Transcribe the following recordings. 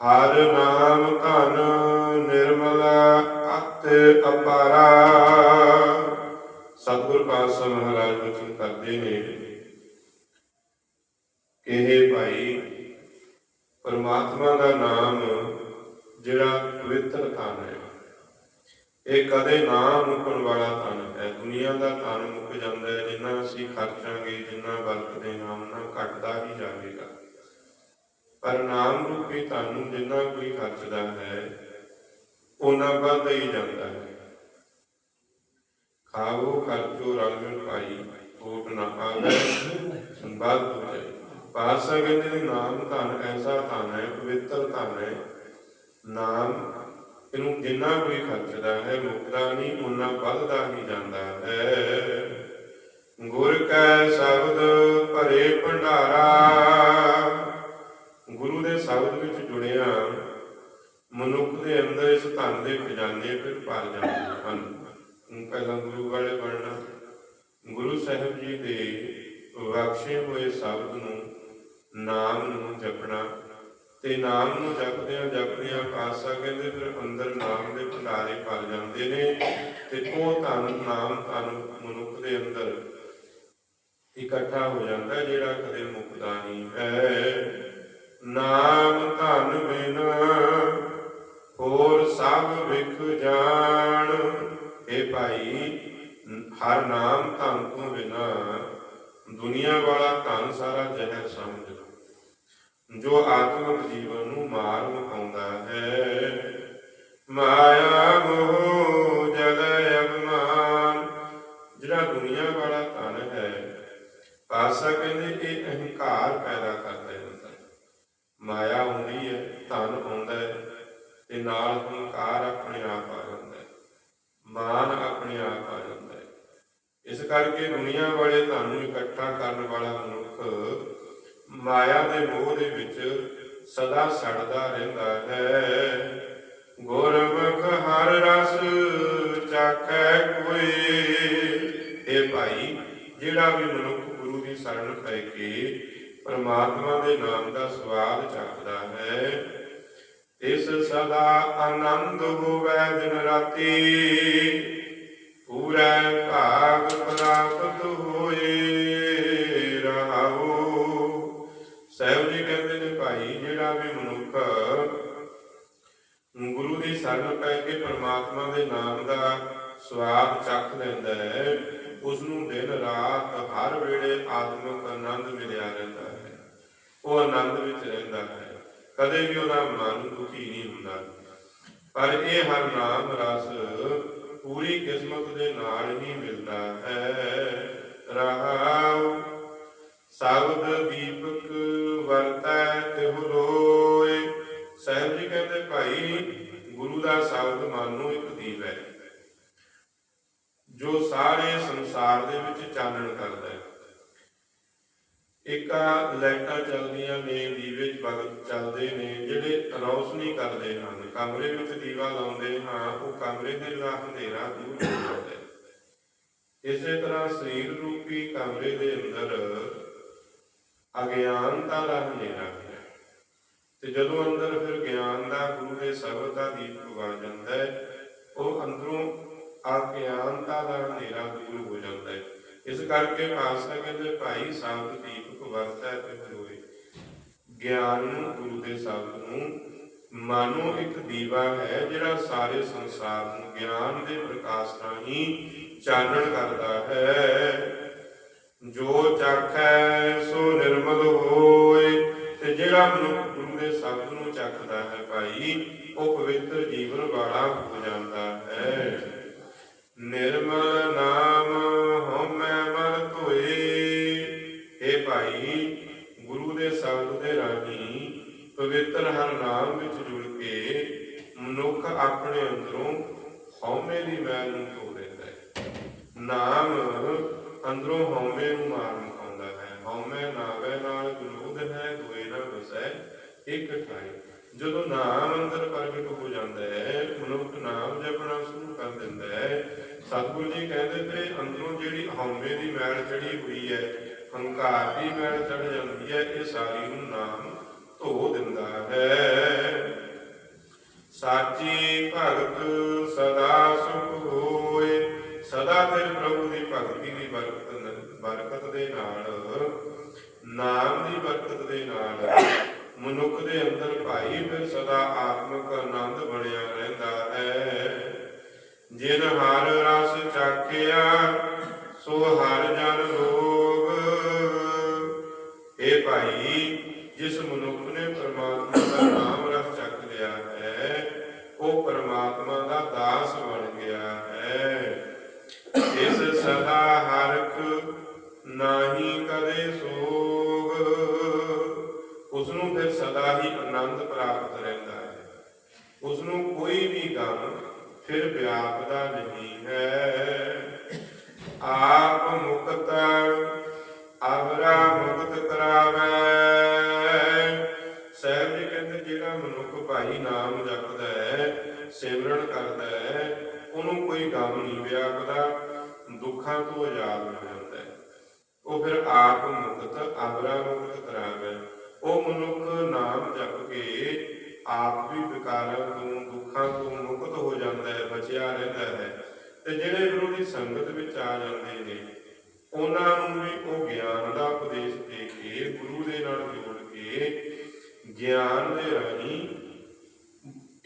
ਹਰ ਨਾਮ ਧਨ ਨਿਰਮਲ ਅਤਿ ਅਪਾਰਾ। ਸਤਿਗੁਰ ਪਾਤਸ਼ਾਹ ਮਹਾਰਾਜ ਬਚਨ ਕਰਦੇ ਨੇ? ਕਿ ਭਾਈ, ਪਰਮਾਤਮਾ ਦਾ ਨਾਮ ਜਿਹੜਾ ਪਵਿੱਤਰ ਧਨ ਹੈ, ਇਹ ਕਦੇ ਨਾ ਮੁੱਕਣ ਵਾਲਾ ਧਨ ਹੈ। ਦੁਨੀਆ ਦਾ ਧਨ ਮੁੱਕ ਜਾਂਦਾ ਹੈ, ਜਿੰਨਾ ਅਸੀਂ ਖਰਚਾਂਗੇ, ਜਿੰਨਾ ਵਰਤਦੇ ਹਾਂ ਉਹਨਾਂ ਘਟਦਾ ਹੀ ਜਾਵੇਗਾ। ਪਰ ਨਾਮ ਰੂਪੀ ਧਨ ਜਿੰਨਾ ਕੋਈ ਖਰਚਦਾ ਹੈ ਉਹਨਾਂ ਵੱਧਦਾ ਹੀ ਜਾਂਦਾ ਹੈ। ਖਾਵੋ ਖਰਚੋ ਰਲ ਮਿਲ ਭਾਈ ਕੋਟ ਨਾ ਆਵੇ ਸੰਭਾਲ ਤੁਝੇ ਪਾਸਾ ਕਹਿੰਦੇ ਨੇ ਨਾਮ ਧਨ ਐਸਾ ਧਨ ਹੈ, ਪਵਿੱਤਰ ਧਨ ਹੈ। ਨਾਮ ਇਹਨੂੰ ਜਿੰਨਾ ਕੋਈ ਖਰਚਦਾ ਹੈ, ਮੁਕਦਾ ਨਹੀਂ ਉਹਨਾਂ ਵੱਧਦਾ ਹੀ ਜਾਂਦਾ ਹੈ। ਗੁਰ ਕੈ ਸ਼ਬਦ ਭਰੇ ਭੰਡਾਰਾ ਗੁਰੂ ਦੇ ਸ਼ਬਦ ਵਿੱਚ ਜੁੜਿਆ ਮਨੁੱਖ ਦੇ ਅੰਦਰ ਇਸ ਧਨ ਦੇ ਖਜ਼ਾਨੇ ਫਿਰ ਭਰ ਜਾਂਦੇ ਹਨ ਹੁਣ ਪਹਿਲਾਂ ਗੁਰੂ ਵਾਲੇ ਬਣਨਾ ਗੁਰੂ ਸਾਹਿਬ ਜੀ ਦੇ ਬਖਸ਼ੇ ਹੋਏ ਸ਼ਬਦ ਨੂੰ ਨਾਮ ਨੂੰ ਜਪਣਾ ਤੇ ਨਾਮ ਨੂੰ ਜਪਦਿਆਂ ਜਪਦਿਆਂ ਪਾਸਾ ਕਹਿੰਦੇ, ਫਿਰ ਅੰਦਰ ਨਾਮ ਦੇ ਭੰਡਾਰੇ ਭਰ ਜਾਂਦੇ ਨੇ ਤੇ ਉਹ ਧਨ, ਨਾਮ ਧਨ ਮਨੁੱਖ ਦੇ ਅੰਦਰ ਇਕੱਠਾ ਹੋ ਜਾਂਦਾ, ਜਿਹੜਾ ਕਦੇ ਮੁੱਕਦਾ ਨਹੀਂ। ਹੈ ਨਾਮ ਧਨ ਬਿਨਾ ਹੋਰ ਸਭ ਵਿਖ ਜਾਣ। ਏ ਭਾਈ, ਹਰ ਨਾਮ ਧਨ ਤੋਂ ਬਿਨਾ ਦੁਨੀਆ ਵਾਲਾ ਧਨ ਸਾਰਾ ਜ਼ਹਿਰ ਸਮਝ ਜੋ ਆਤਮਿਕ ਜੀਵਨ ਨੂੰ ਮਾਰ ਮੁਕਾਉਂਦਾ ਹੈ। ਮਾਇਆ ਮੋਹ ਜਗ ਅਭਿਮਾਨ, ਜਿਹੜਾ ਦੁਨੀਆ ਵਾਲਾ ਧਨ ਹੈ ਪਾਸਾ ਕਹਿੰਦੇ ਇਹ ਅਹੰਕਾਰ ਪੈਦਾ ਕਰਦਾ ਹੈ ਮਾਇਆ ਹੁੰਦੀ ਹੈ, ਧਨ ਆਉਂਦਾ ਹੈ, ਤੇ ਨਾਲ ਅਹੰਕਾਰ ਆਪਣੇ ਆਪ ਆ ਜਾਂਦਾ ਹੈ। ਮਾਨ ਆਪਣੇ ਆਪ ਆ ਜਾਂਦਾ ਹੈ। ਇਸ ਕਰਕੇ ਦੁਨੀਆ ਵਾਲੇ ਧਨ ਨੂੰ ਇਕੱਠਾ ਕਰਨ ਵਾਲਾ ਮਨੁੱਖ ਮਾਇਆ ਦੇ ਮੋਹ ਦੇ ਵਿੱਚ ਸਦਾ ਸੜਦਾ ਰਹਿੰਦਾ ਹੈ। ਗੁਰਮੁਖ ਹਰ ਰਸ ਚਾਖੈ ਕੋਈ। ਇਹ ਭਾਈ, ਜਿਹੜਾ ਵੀ ਮਨੁੱਖ ਗੁਰੂ ਦੀ ਸ਼ਰਨ ਪੈ ਕੇ ਪਰਮਾਤਮਾ ਦੇ ਨਾਮ ਦਾ ਸਵਾਦ ਚੱਕਦਾ ਹੈ, ਇਸ ਸਦਾ ਆਨੰਦ ਹੋਵੇ ਦਿਨ ਰਾਤੀ। ਪੂਰਾ ਭਾਗ ਪ੍ਰਾਪਤ ਹੋਏ। ਵੀ ਮਨੁੱਖ ਗੁਰੂ ਦੀ ਸ਼ਰਨ ਪੈ ਕੇ ਪਰਮਾਤਮਾ ਦੇ ਨਾਮ ਦਾ ਸਵਾਦ ਚੱਖ ਲੈਂਦਾ ਹੈ ਉਸ ਨੂੰ ਦਿਨ ਰਾਤ ਹਰ ਵੇਲੇ ਆਤਮਿਕ ਆਨੰਦ ਮਿਲਿਆ ਰਹਿੰਦਾ ਹੈ। ਉਹ ਆਨੰਦ ਵਿੱਚ ਰਹਿੰਦਾ ਹੈ। ਕਦੇ ਵੀ ਉਹਦਾ ਮਨ ਦੁਖੀ ਨਹੀਂ ਹੁੰਦਾ। ਪਰ ਇਹ ਹਰ ਨਾਮ ਰਸ ਪੂਰੀ ਕਿਸਮਤ ਦੇ ਨਾਲ ਹੀ ਮਿਲਦਾ ਹੈ। ਰਹਾਉ ਸ਼ਬਦ ਦੀਪਕ ਵਰਤੈ ਤਿਹੁ ਲੋਏ। ਸਾਹਿਬ ਜੀ ਕਹਿੰਦੇ, ਭਾਈ, ਗੁਰੂ ਦਾ ਸ਼ਬਦ ਮਨ ਨੂੰ ਇੱਕ ਦੀਪ ਹੈ, ਜੋ ਸਾਰੇ ਸੰਸਾਰ ਦੇ ਵਿੱਚ ਚਾਨਣ ਕਰਦਾ ਹੈ। ਇੱਕ ਲਾਈਟਾਂ ਚੱਲਦੀਆਂ ਨੇ, ਦੀਵੇ ਭਗਤ ਚੱਲਦੇ ਨੇ, ਜਿਹੜੇ ਰੌਸ਼ਨੀ ਕਰਦੇ ਹਨ, ਕਮਰੇ ਵਿੱਚ ਦੀਵਾ ਲਾਉਂਦੇ ਹਾਂ, ਉਹ ਕਮਰੇ ਦੇ ਦਾ ਹਨੇਰਾ ਦੂਰ ਹੋ ਜਾਂਦਾ ਹੈ। ਇਸੇ ਤਰ੍ਹਾਂ ਸਰੀਰ ਰੂਪੀ ਕਮਰੇ ਦੇ ਅੰਦਰ ਅਗਿਆਨਤਾ ਦਾ ਹਨੇਰਾ ਹੈ ਤੇ ਜਦੋਂ ਅੰਦਰ ਫਿਰ ਗਿਆਨ ਦਾ ਗੁਰੂ ਦੇ ਸ਼ਬਦ ਦਾ ਦੀਪ ਉਗਾ ਜਾਂਦਾ ਹੈ, ਉਹ ਅੰਦਰੋਂ ਅਗਿਆਨਤਾ ਦਾ ਹਨੇਰਾ ਦੂਰ ਹੋ ਜਾਂਦਾ ਹੈ। ਇਸ ਕਰਕੇ ਪਾਸਾ ਕਹਿੰਦੇ, ਭਾਈ ਸ਼ਬਦ ਦੀਪਕ ਵਰਤੈ ਤੇ ਹੋਏ। ਗਿਆਨ ਨੂੰ ਗੁਰੂ ਦੇ ਸ਼ਬਦ ਨੂੰ ਮਾਨੋ ਇੱਕ ਦੀਵਾ ਹੈ, ਜਿਹੜਾ ਸਾਰੇ ਸੰਸਾਰ ਨੂੰ ਗਿਆਨ ਦੇ ਪ੍ਰਕਾਸ਼ ਰਾਹੀਂ ਚਾਨਣ ਕਰਦਾ ਹੈ। ਜੋ ਚਾਖੈ ਸੋ ਨਿਰਮਲ ਹੋਏ, ਤੇ ਜਿਹੜਾ ਮਨੁੱਖ ਗੁਰੂ ਦੇ ਸ਼ਬਦ ਨੂੰ ਚੱਖਦਾ ਹੈ ਭਾਈ, ਉਹ ਪਵਿੱਤਰ ਜੀਵਨ ਵਾਲਾ ਹੋ ਜਾਂਦਾ ਹੈ। ਨਿਰਮਲ ਨਾਮ ਹਉਮੈ ਮਰ ਧੋਏ। ਇਹ ਭਾਈ, ਗੁਰੂ ਦੇ ਸ਼ਬਦ ਦੇ ਰਾਹੀਂ ਪਵਿੱਤਰ ਹਰ ਨਾਮ ਵਿੱਚ ਜੁੜ ਕੇ ਮਨੁੱਖ ਆਪਣੇ ਅੰਦਰੋਂ ਹਉਮੈ ਦੀ ਮੈਲ ਨੂੰ ਧੋ ਲੈਂਦਾ ਹੈ। ਨਾਮ ਅੰਦਰੋਂ ਹਉਮੈ ਨੂੰ ਮਾਰ ਮੁਕਾਉਂਦਾ ਹੈ। ਹਉਮੈ ਨਾਵੇ ਨਾਲ ਵਿਰੋਧ ਹੈ ਦੋਏ ਨਾ ਵਸੈ ਇੱਕ ਠਾਈ ਜਦੋਂ ਨਾਮ ਅੰਦਰ ਪ੍ਰਗਟ ਹੋ ਜਾਂਦਾ ਹੈ, ਮਨੁੱਖ ਨਾਮ ਜਪਣਾ ਸ਼ੁਰੂ ਕਰ ਦਿੰਦਾ ਹੈ। ਸਤਿਗੁਰੂ ਜੀ ਕਹਿੰਦੇ ਤੇ ਅੰਦਰੋਂ ਜਿਹੜੀ ਹਉਮੈ ਦੀ ਮੈਲ ਚੜੀ ਹੋਈ ਹੈ, ਹੰਕਾਰ ਦੀ ਮੈਲ ਚੜ ਜਾਂਦੀ ਹੈ, ਇਹ ਸਾਰੀ ਨੂੰ ਨਾਮ ਧੋ ਦਿੰਦਾ ਹੈ। ਭਗਤ ਸਦਾ ਸੁਖ ਹੋਏ ਸਦਾ ਤੇਰੇ ਪ੍ਰਭੂ ਦੀ ਭਗਤੀ ਦੀ ਬਰਕਤ ਬਰਕਤ ਦੇ ਨਾਲ। ਨਾਮ ਦੀ ਬਰਕਤ ਦੇ ਨਾਲ। ਮਨੁੱਖ ਦੇ ਅੰਦਰ ਭਾਈ ਫਿਰ ਸਦਾ ਆਤਮਿਕ ਆਨੰਦ ਬਣਿਆ ਰਹਿੰਦਾ ਹੈ। ਜਿਨ ਹਰ ਰਸ ਚਾਖਿਆ, ਸੋ ਹਰ ਜਨ ਉਸ ਨੂੰ ਕੋਈ ਵੀ ਗਮ ਫਿਰ ਵਿਆਪਦਾ ਨਹੀਂ ਹੈ। ਆਪ ਮੁਕਤ ਅਵਰਾ ਮੁਕਤ ਕਰਾਵੇ। ਸਹਿਬ ਜੀ ਕਹਿੰਦੇ, ਜਿਹੜਾ ਮਨੁੱਖ ਭਾਈ ਨਾਮ ਜਪਦਾ ਹੈ, ਸਿਮਰਨ ਕਰਦਾ ਹੈ, ਉਹਨੂੰ ਕੋਈ ਗਮ ਨਹੀਂ ਵਿਆਪਦਾ, ਦੁੱਖਾਂ ਤੋਂ ਆਜ਼ਾਦ ਹੋ ਜਾਂਦਾ ਹੈ। ਉਹ ਫਿਰ ਆਪ ਮੁਕਤ, ਅਵਰਾ ਮੁਕਤ ਕਰਾਵੇ। ਉਹ ਮਨੁੱਖ ਨਾਮ ਜਪ ਕੇ ਆਪ ਵੀ ਵਿਕਾਰਾਂ, ਤੋਂ ਦੁੱਖਾਂ ਤੋਂ ਮੁਕਤ ਹੋ ਜਾਂਦਾ ਹੈ, ਬਚਿਆ ਰਹਿੰਦਾ ਹੈ। ਤੇ ਜਿਹੜੇ ਗੁਰੂ ਦੀ ਸੰਗਤ ਵਿੱਚ ਆ ਜਾਂਦੇ ਨੇ, ਉਹਨਾਂ ਨੂੰ ਵੀ ਉਹ ਗਿਆਨ ਦਾ ਉਪਦੇਸ਼ ਦੇ ਕੇ ਗੁਰੂ ਦੇ ਨਾਲ ਜੋੜ ਕੇ ਗਿਆਨ ਦੇ ਰਾਹੀਂ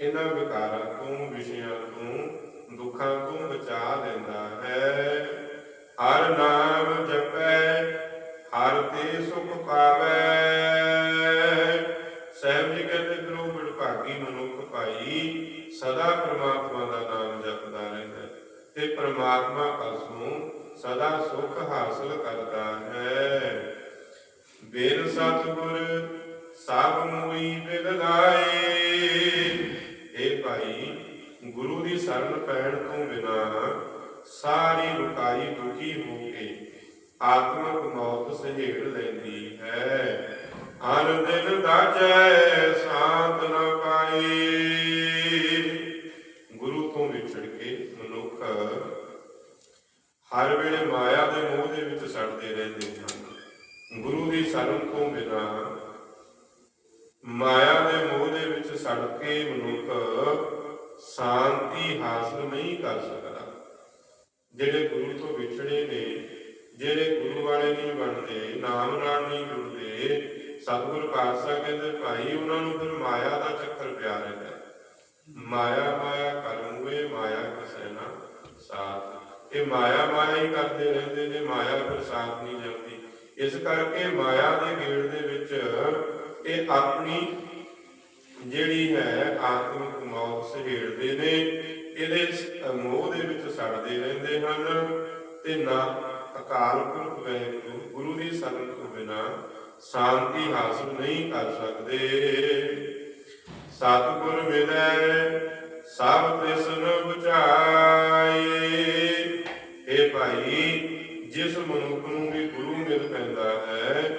ਇਹਨਾਂ ਵਿਕਾਰਾਂ ਤੋਂ, ਵਿਸ਼ਿਆਂ ਤੋਂ, ਦੁੱਖਾਂ ਤੋਂ ਬਚਾ ਲੈਂਦਾ ਹੈ। ਹਰ ਨਾਮ ਜਪੈ, ਹਰ ਤੇ ਸੁਖ ਪਾਵੈ। ਮਨੁੱਖ ਸਦਾ ਪ੍ਰਮਾਤਮਾ ਦਾ ਨਾਮ ਜਪਦਾ ਰਹਿੰਦਾ ਤੇ ਪ੍ਰਮਾਤਮਾ ਪਾਸੋਂ ਸਦਾ ਸੁਖ ਹਾਸਲ ਕਰਦਾ ਹੈ। ਬੇਨ ਸਤਿਗੁਰ ਸਭ ਮੋਈ ਬਿਗਲਾਏ। ਇਹ ਭਾਈ, ਗੁਰੂ ਦੀ ਸ਼ਰਨ ਪੈਣ ਤੋਂ ਬਿਨਾ ਸਾਰੀ ਲੁਕਾਈ ਦੁਖੀ ਹੋ ਕੇ ਆਤਮਕ ਮੌਤ ਸਹੇੜ ਲੈਂਦੀ ਹੈ। ਅਨ ਦਿਨ ਦਾਜੈ ਸ਼ਾਂਤ ਨ ਪਾਈ ਗੁਰੂ ਵਿਛੜ ਮਨੁੱਖ ਹਰ ਵੇਲੇ ਮਾਇਆ ਦੇ ਮੋਹ ਦੇ ਵਿੱਚ ਸੜਦੇ ਰਹਿੰਦੇ ਹਨ। ਗੁਰੂ ਦੀ ਸ਼ਰਨ ਤੋਂ ਬਿਨਾ ਮਾਇਆ ਦੇ ਮੋਹ ਦੇ ਵਿੱਚ ਸੜ ਕੇ ਮਨੁੱਖ ਸ਼ਾਂਤੀ ਹਾਸਲ ਨਹੀਂ ਕਰ ਸਕਦਾ। ਜਿਹੜੇ ਗੁਰੂ ਤੋਂ ਵਿਛੜੇ ਨੇ, ਜਿਹੜੇ ਗੁਰੂ ਵਾਲੇ ਨਹੀਂ ਬਣਦੇ, ਨਾਮ ਨਾਲ ਨਹੀਂ ਜੁੜਦੇ, ਸਤਿਗੁਰ ਪਾਤਸ਼ਾਹ ਕਹਿੰਦੇ, ਭਾਈ, ਉਹਨਾਂ ਨੂੰ ਫਿਰ ਮਾਇਆ ਦਾ ਚੱਕਰ ਪਿਆ ਰਹਿੰਦਾ ਮਾਇਆ ਮਾਇਆ ਕਰਮ ਮਾਇਆ ਕਸੈ ਸਾਥ। ਇਹ ਮਾਇਆ ਮਾਇਆ ਹੀ ਕਰਦੇ ਰਹਿੰਦੇ ਨੇ, ਮਾਇਆ ਫਿਰ ਸਾਥ ਨਹੀਂ ਜਾਂਦੀ ਇਸ ਕਰਕੇ ਮਾਇਆ ਦੇ ਗੇੜ ਦੇ ਵਿੱਚ ਇਹ ਆਪਣੀ ਜਿਹੜੀ ਹੈ, ਆਤਮਿਕ ਮੌਤ ਸਹੇੜਦੇ ਨੇ। ਇਹਦੇ ਮੋਹ ਦੇ ਵਿੱਚ ਸੜਦੇ ਰਹਿੰਦੇ ਹਨ। ਤੇ ਨਾ ਅਕਾਲ ਪੁਰਖ ਵਾਹਿਗੁਰੂ, ਗੁਰੂ ਦੀ ਸੰਗਤ ਤੋਂ ਬਿਨਾ ਸ਼ਾਂਤੀ ਹਾਸਲ ਨਹੀਂ ਕਰ ਸਕਦੇ। ਸਤਿਗੁਰ ਮਿਲੈ, ਸਭ ਤਿਸਨ ਬੁਝਾਏ ਇਹ ਭਾਈ, ਜਿਸ ਮਨੁੱਖ ਨੂੰ ਵੀ ਗੁਰੂ ਮਿਲ ਪੈਂਦਾ ਹੈ,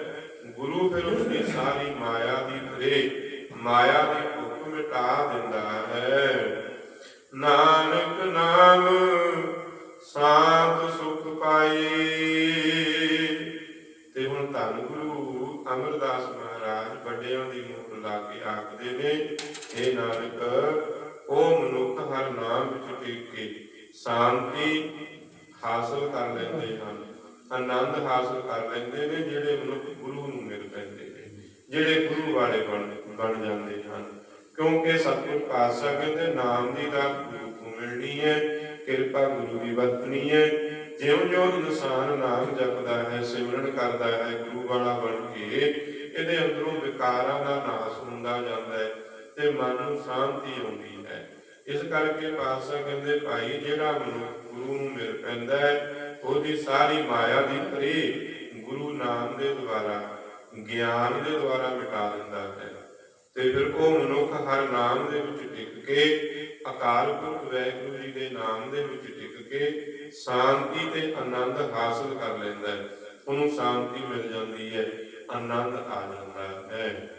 ਗੁਰੂ ਫਿਰ ਉਸ ਦੀ ਸਾਰੀ ਮਾਇਆ ਦੀ ਫਰੇ, ਮਾਇਆ ਦੀ ਭੁੱਖ ਮਿਟਾ ਦਿੰਦਾ ਹੈ। ਨਾ ਸ਼ਾਂਤੀ ਹਾਸਲ ਕਰ ਲੈਂਦੇ ਹਨ, ਆਨੰਦ ਹਾਸਲ ਕਰ ਲੈਂਦੇ ਨੇ ਜਿਹੜੇ ਮਨੁੱਖ ਗੁਰੂ ਨੂੰ ਮਿਲ ਪੈਂਦੇ ਨੇ, ਜਿਹੜੇ ਗੁਰੂ ਵਾਲੇ ਬਣ ਬਣ ਜਾਂਦੇ ਹਨ। ਕਿਉਂਕਿ ਸਤਿਗੁਰ ਪਾਤਸ਼ਾਹ ਕਹਿੰਦੇ, ਨਾਮ ਦੀ ਦਾਤ ਮਿਲਣੀ ਹੈ, ਕਿਰਪਾ ਗੁਰੂ ਦੀ ਵਰਤਣੀ ਹੈ। ਜਿਉਂ-ਜਿਉਂ ਇਨਸਾਨ ਨਾਮ ਜਪਦਾ ਹੈ, ਸਿਮਰਨ ਕਰਦਾ ਹੈ, ਗੁਰੂ ਵਾਲਾ ਬਣ ਕੇ, ਇਹਦੇ ਅੰਦਰੋਂ ਵਿਕਾਰਾਂ ਦਾ ਨਾਸ ਹੁੰਦਾ ਜਾਂਦਾ ਹੈ ਤੇ ਮਨ ਨੂੰ ਸ਼ਾਂਤੀ ਆਉਂਦੀ ਹੈ। ਇਸ ਕਰਕੇ ਪਾਤਸ਼ਾਹ ਕਹਿੰਦੇ, ਭਾਈ, ਜਿਹੜਾ ਮਨੁੱਖ ਗੁਰੂ ਨੂੰ ਮਿਲ ਪੈਂਦਾ ਹੈ, ਉਹਦੀ ਸਾਰੀ ਮਾਇਆ ਦੀ ਪਰੇ ਗੁਰੂ ਨਾਮ ਦੇ ਦੁਆਰਾ, ਗਿਆਨ ਦੇ ਦੁਆਰਾ ਮਿਟਾ ਦਿੰਦਾ ਹੈ। ਤੇ ਫਿਰ ਉਹ ਮਨੁੱਖ ਹਰ ਨਾਮ ਦੇ ਵਿੱਚ ਟਿਕ ਕੇ, ਅਕਾਲ ਪੁਰਖ ਵੈਗੁਰੂ ਜੀ ਦੇ ਨਾਮ ਦੇ ਵਿੱਚ ਟਿਕ ਕੇ ਸ਼ਾਂਤੀ ਤੇ ਆਨੰਦ ਹਾਸਲ ਕਰ ਲੈਂਦਾ ਹੈ। ਉਹਨੂੰ ਸ਼ਾਂਤੀ ਮਿਲ ਜਾਂਦੀ ਹੈ, ਆਨੰਦ ਆ ਜਾਂਦਾ ਹੈ।